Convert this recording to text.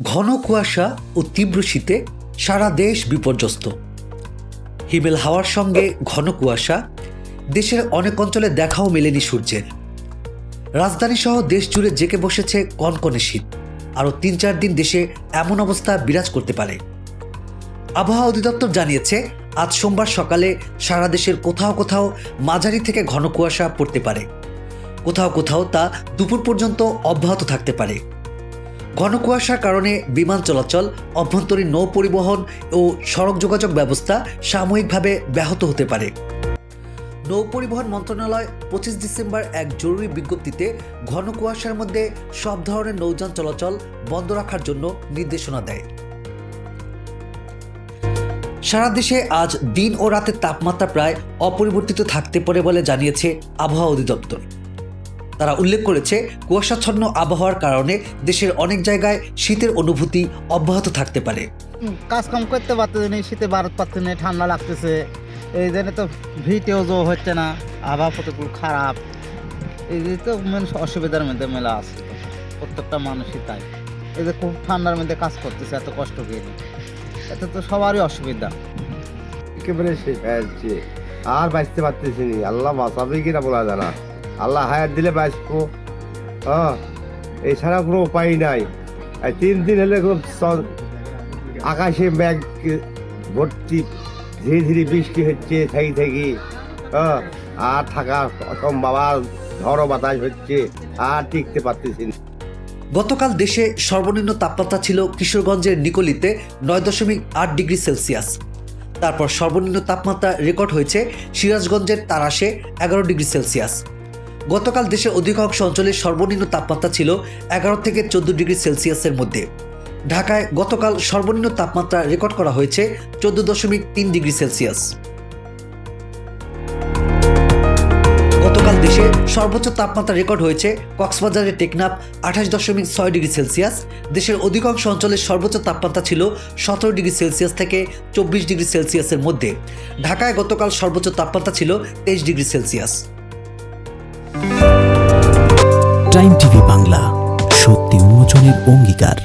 ঘন কুয়াশা ও তীব্র শীতে সারা দেশ বিপর্যস্ত। হিমেল হাওয়ার সঙ্গে ঘন কুয়াশা দেশের অনেক অঞ্চলে দেখাও মেলেনি সূর্যের। রাজধানী সহ দেশ জুড়ে জেকে বসেছে কনকনে শীত, আরও তিন চার দিন দেশে এমন অবস্থা বিরাজ করতে পারে। আবহাওয়া অধিদপ্তর জানিয়েছে, আজ সোমবার সকালে সারা দেশের কোথাও কোথাও মাঝারি থেকে ঘন কুয়াশা পড়তে পারে। কোথাও কোথাও তা দুপুর পর্যন্ত অব্যাহত থাকতে পারে। ঘন কুয়াশার কারণে বিমান চলাচল, অভ্যন্তরীণ নৌ পরিবহন ও সড়ক যোগাযোগ ব্যবস্থা সাময়িকভাবে ব্যাহত হতে পারে। নৌ পরিবহন মন্ত্রণালয় পঁচিশ ডিসেম্বর এক জরুরি বিজ্ঞপ্তিতে ঘন কুয়াশার মধ্যে সব ধরনের নৌযান চলাচল বন্ধ রাখার জন্য নির্দেশনা দেয়। সারা দেশে আজ দিন ও রাতের তাপমাত্রা প্রায় অপরিবর্তিত থাকতে পারে বলে জানিয়েছে আবহাওয়া অধিদপ্তর। তারা উল্লেখ করেছে কুয়াশাচ্ছন্ন আবহাওয়ার কারণে দেশের অনেক জায়গায় শীতের অনুভূতি অব্যাহত থাকতে পারে। কাজকাম করতে পারতেছে না শীতে বারত পারছে না ঠান্ডা লাগতেছে। এই জন্য তো ভিটেও জো হচ্ছে না আবহাওয়া প্রতিকূল খারাপ। এই যে তো মানুষ অসুবিধার মধ্যে মেলা আছে প্রত্যেকটা মানুষই তাই। এই যে খুব ঠান্ডার মধ্যে কাজ করতেছে এত কষ্ট করে। এতে তো সবারই অসুবিধা। একেবারে শেষ হয়ে আর বাঁচতে পারতেছি নি আল্লাহ বাঁচাবে কিনা বলা যায় না। আল্লাহ হায়াত দিলে বাঁচবো। হ্যাঁ এছাড়া কোনো উপায় নাই। তিন দিন হলে আকাশে মেঘ, ভর্তি, ধীরে ধীরে বৃষ্টি হচ্ছে থেকে থেকে হ্যাঁ আর থাকা আর ঝড়ো বাতাস হচ্ছে, আর টিকতে পারতেছি না। গতকাল দেশে সর্বনিম্ন তাপমাত্রা ছিল কিশোরগঞ্জের নিকলিতে নয় দশমিক আট ডিগ্রি সেলসিয়াস। তারপর সর্বনিম্ন তাপমাত্রা রেকর্ড হয়েছে সিরাজগঞ্জের তারাশে, এগারো ডিগ্রি সেলসিয়াস। গতকাল দেশের অধিকাংশ অঞ্চলে সর্বনিম্ন তাপমাত্রা ছিল এগারো থেকে চোদ্দ ডিগ্রি সেলসিয়াসের মধ্যে। ঢাকায় গতকাল সর্বনিম্ন তাপমাত্রা রেকর্ড করা হয়েছে চোদ্দ দশমিক তিন ডিগ্রি সেলসিয়াস। গতকাল দেশে সর্বোচ্চ তাপমাত্রা রেকর্ড হয়েছে কক্সবাজারের টেকনাফ আঠাশ দশমিক ছয় ডিগ্রি সেলসিয়াস। দেশের অধিকাংশ অঞ্চলের সর্বোচ্চ তাপমাত্রা ছিল সতেরো ডিগ্রি সেলসিয়াস থেকে চব্বিশ ডিগ্রি সেলসিয়াসের মধ্যে। ঢাকায় গতকাল সর্বোচ্চ তাপমাত্রা ছিল তেইশ degree Celsius. Time TV Bangla সত্যি উন্মোচনের অঙ্গীকার